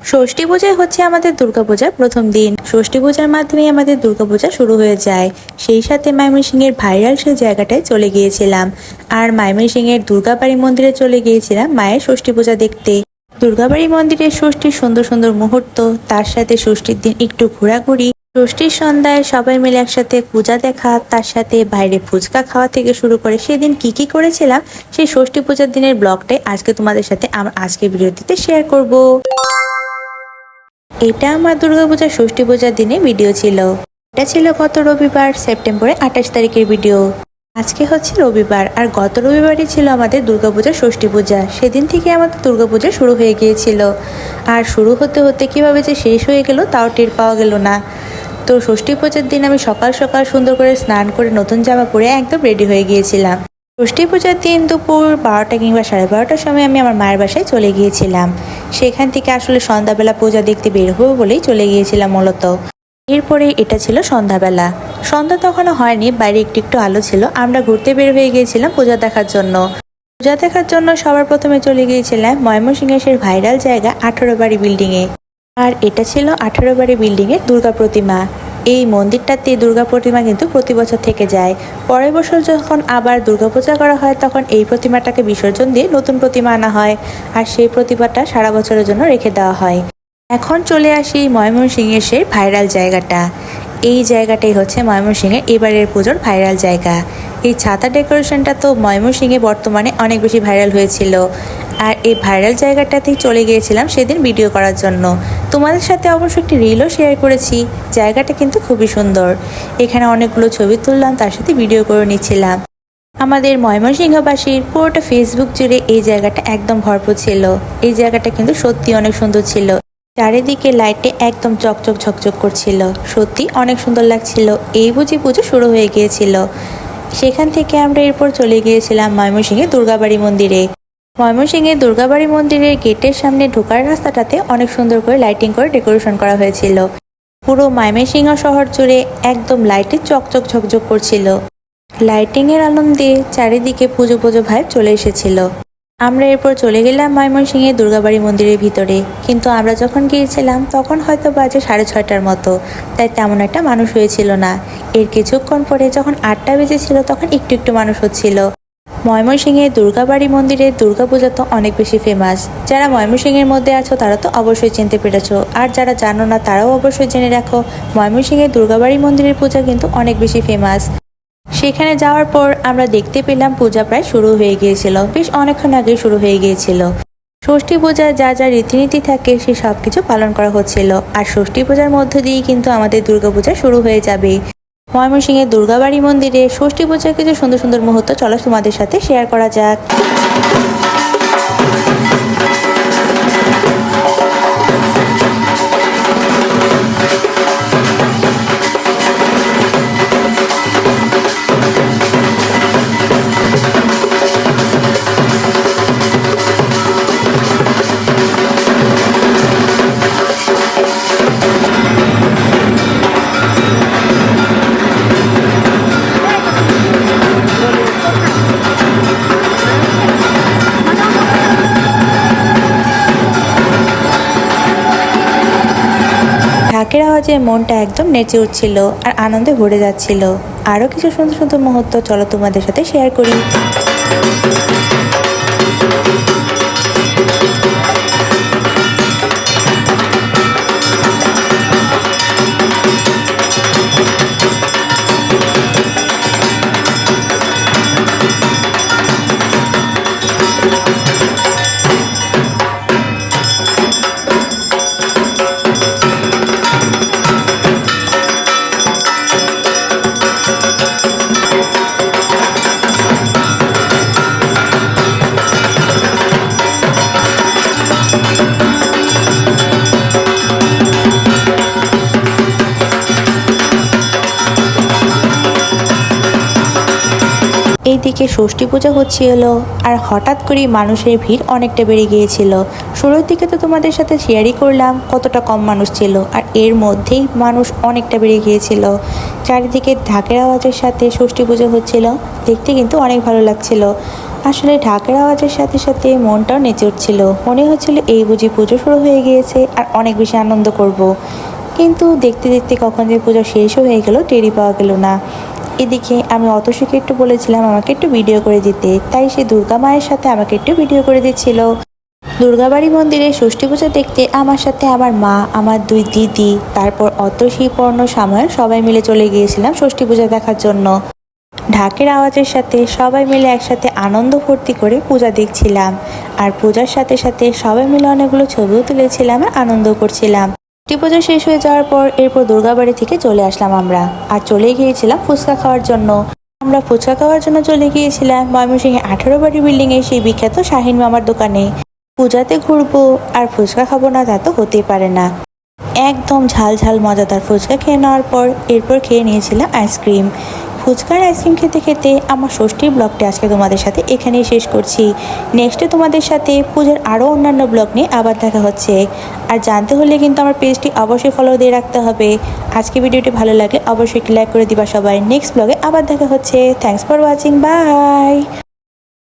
ষষ্ঠী পূজায় হচ্ছে আমাদের দুর্গাপূজার প্রথম দিন। ষষ্ঠী পূজার মাধ্যমে আমাদের দুর্গাপূজা শুরু হয়ে যায়। সেই সাথে ময়মনসিংহের ভাইরাল সেই জায়গাটায় চলে গিয়েছিলাম। আর ময়মনসিংহের দুর্গাবাড়ি মন্দিরে চলে গিয়েছিলাম মায়ের ষষ্ঠী পূজা দেখতে। দুর্গাবাড়ি মন্দিরের ষষ্ঠীর সুন্দর সুন্দর মুহূর্ত, তার সাথে ষষ্ঠীর দিন একটু ঘোরাঘুরি। ষষ্ঠীর সন্ধ্যায় সবাই মিলে একসাথে পূজা দেখা, তার সাথে বাইরে ফুচকা খাওয়া থেকে শুরু করে সেদিন কি কি করেছিলাম, সেই ষষ্ঠী পূজার দিনের ব্লগটাই আজকে তোমাদের সাথে আমার আজকে ভিডিওটিতে শেয়ার করব। এটা আমার দুর্গাপূজার ষষ্ঠী পূজার দিনে ভিডিও ছিল। এটা ছিল গত রবিবার, সেপ্টেম্বরের আঠাশ তারিখের ভিডিও আজকে হচ্ছে রবিবার, আর গত রবিবারই ছিল আমাদের দুর্গাপূজার ষষ্ঠী পূজা। সেদিন থেকে আমাদের দুর্গাপূজা শুরু হয়ে গিয়েছিল। আর শুরু হতে হতে কীভাবে যে শেষ হয়ে গেল, তাও টের পাওয়া গেল না। তো ষষ্ঠী পূজার দিন আমি সকাল সকাল সুন্দর করে স্নান করে নতুন জামা পরে একদম রেডি হয়ে গিয়েছিলাম। ষষ্ঠী পূজার দিন দুপুর বারোটা কিংবা সাড়ে বারোটার সময় আমি আমার মায়ের বাসায় চলে গিয়েছিলাম। সেখান থেকে আসলে সন্ধ্যাবেলা পূজা দেখতে বের হব বলেই চলে গিয়েছিলাম মূলত। এরপরে এটা ছিল সন্ধ্যাবেলা। সন্ধ্যা তখনও হয়নি, বাইরে একটু একটু আলো ছিল, আমরা ঘুরতে বের হয়ে গিয়েছিলাম পূজা দেখার জন্য। পূজা দেখার জন্য সবার প্রথমে চলে গিয়েছিলাম ময়মনসিংহের ভাইরাল জায়গা আঠারো বাড়ি বিল্ডিংয়ে আর এটা ছিল আঠারো বাড়ি বিল্ডিংয়ের দুর্গা প্রতিমা। এই মন্দিরটাতে দুর্গা প্রতিমা কিন্তু প্রতি বছর থেকে যায়। পরের বছর যখন আবার দুর্গাপূজা করা হয়, তখন এই প্রতিমাটাকে বিসর্জন দিয়ে নতুন প্রতিমা আনা হয় আর সেই প্রতিমাটা সারা বছরের জন্য রেখে দেওয়া হয়। এখন চলে আসি ময়মনসিংহের সেই ভাইরাল জায়গাটা। এই জায়গাটাই হচ্ছে ময়মনসিংহের এবারের পুজোর ভাইরাল জায়গা। এই ছাতা ডেকোরেশনটা তো ময়মনসিংহে বর্তমানে অনেক বেশি ভাইরাল হয়েছিল। আর এই ভাইরাল জায়গাটাতেই চলে গিয়েছিলাম সেদিন ভিডিও করার জন্য। তোমাদের সাথে অবশ্য একটি রিলও শেয়ার করেছি। জায়গাটা কিন্তু খুবই সুন্দর। এখানে অনেকগুলো ছবি তুললাম, তার সাথে ভিডিও করে নিচ্ছিলাম। আমাদের ময়মনসিংহবাসীর পুরোটা ফেসবুক জুড়ে এই জায়গাটা একদম ভরপুর ছিল। এই জায়গাটা কিন্তু সত্যি অনেক সুন্দর ছিল। চারিদিকে লাইটে একদম চকচক ঝকঝক করছিল। সত্যি অনেক সুন্দর লাগছিল। এই বুঝি পুজো শুরু হয়ে গিয়েছিল। সেখান থেকে আমরা এরপর চলে গিয়েছিলাম ময়মনসিংহে দুর্গাবাড়ি মন্দিরে। ময়মনসিংহে দুর্গাবাড়ি মন্দিরের গেটের সামনে ঢোকার রাস্তাটাতে অনেক সুন্দর করে লাইটিং করে ডেকোরেশন করা হয়েছিল। পুরো ময়মনসিংহ শহর জুড়ে একদম লাইটে চকচক ঝকঝক করছিল। লাইটিং এর আনন্দে চারিদিকে পুজো পুজো ভাই চলে এসেছিল। আমরা এরপর চলে গেলাম ময়মনসিংহে দুর্গাবাড়ি মন্দিরের ভিতরে। কিন্তু আমরা যখন গিয়েছিলাম, তখন হয়তো বাজে সাড়ে ছয়টার মতো। তাই তেমন একটা মানুষ হয়েছিল না। এর কিছুক্ষণ পরে যখন আটটা বেজেছিল, তখন একটু একটু মানুষ হচ্ছিল। ময়মনসিংহে দুর্গাবাড়ি মন্দিরের দুর্গাপূজা তো অনেক বেশি ফেমাস যারা ময়মনসিংহের মধ্যে আছো, তারা তো অবশ্যই চিনতে পেরেছ। আর যারা জানো না, তারাও অবশ্যই জেনে রাখো, ময়মনসিংহের দুর্গাবাড়ি মন্দিরের পূজা কিন্তু অনেক বেশি ফেমাস সেখানে যাওয়ার পর আমরা দেখতে পেলাম পূজা প্রায় শুরু হয়ে গিয়েছিল। বেশ অনেকক্ষণ আগে শুরু হয়ে গিয়েছিল। ষষ্ঠী পূজায় যা যা রীতিনীতি থাকে, সে সব কিছু পালন করা হচ্ছিল। আর ষষ্ঠী পূজার মধ্য দিয়েই কিন্তু আমাদের দুর্গাপূজা শুরু হয়ে যাবে। ময়মনসিংহের দুর্গাবাড়ি মন্দিরে ষষ্ঠী পূজার কিছু সুন্দর সুন্দর মুহূর্ত চলো তোমাদের সাথে শেয়ার করা যাক। আওয়াজে মনটা একদম নেচে উঠছিল আর আনন্দে ভরে যাচ্ছিল। আরও কিছু সুন্দর সুন্দর মুহূর্ত চলো তোমাদের সাথে শেয়ার করি। এইদিকে ষষ্ঠী পূজা হচ্ছিল আর হঠাৎ করেই মানুষের ভিড় অনেকটা বেড়ে গিয়েছিল। শুরুর দিকে তো তোমাদের সাথে শেয়ারই করলাম, কতটা কম মানুষ ছিল, আর এর মধ্যেই মানুষ অনেকটা বেড়ে গিয়েছিল। চারিদিকে ঢাকের আওয়াজের সাথে ষষ্ঠী পুজো হচ্ছিল, দেখতে কিন্তু অনেক ভালো লাগছিল। আসলে ঢাকের আওয়াজের সাথে সাথে মনটাও নেচে উঠছিল। মনে হচ্ছিল এই বুঝি পুজো শুরু হয়ে গিয়েছে, আর অনেক বেশি আনন্দ করব। কিন্তু দেখতে দেখতে কখন যে পুজো শেষও হয়ে গেল টেরি পাওয়া গেল না। এদিকে আমি অতসীকে একটু বলেছিলাম আমাকে একটু ভিডিও করে দিতে। তাই সে দুর্গা মায়ের সাথে আমাকে একটু ভিডিও করে দিচ্ছিল। দুর্গাবাড়ি মন্দিরে ষষ্ঠী পুজো দেখতে আমার সাথে আমার মা, আমার দুই দিদি, তারপর অতসী, পর্ণ সময় সবাই মিলে চলে গিয়েছিলাম ষষ্ঠী পূজা দেখার জন্য। ঢাকের আওয়াজের সাথে সবাই মিলে একসাথে আনন্দ ফুর্তি করে পূজা দেখছিলাম। আর পূজার সাথে সাথে সবাই মিলে অনেকগুলো ছবিও তুলেছিলাম আর আনন্দ করছিলাম। পুজো শেষ হয়ে যাওয়ার পর এরপর দুর্গাবাড়ি থেকে চলে আসলাম আমরা। আর চলে গিয়েছিলাম ফুচকা খাওয়ার জন্য। আমরা ফুচকা খাওয়ার জন্য চলে গিয়েছিলাম ময়মনসিংহে আঠারো বাড়ি বিল্ডিংয়ে সেই বিখ্যাত শাহিন মামার দোকানে। পূজাতে ঘুরবো, আর ফুচকা খাব না তা তো হতেই পারে না। একদম ঝাল ঝাল মজাদার ফুচকা খেয়ে নেওয়ার পর এরপর খেয়ে নিয়েছিলাম আইসক্রিম ফুচকার আইসক্রিম খেতে খেতে আমার ষষ্ঠীর ব্লগটি আজকে তোমাদের সাথে এখানেই শেষ করছি। নেক্সটে তোমাদের সাথে পুজোর আরও অন্যান্য ব্লগ নিয়ে আবার দেখা হচ্ছে। আর জানতে হলে কিন্তু আমার পেজটি অবশ্যই ফলো দিয়ে রাখতে হবে। আজকে ভিডিওটি ভালো লাগে অবশ্যই একটি লাইক করে দিবা সবাই। নেক্সট ব্লগে আবার দেখা হচ্ছে। Thanks for watching by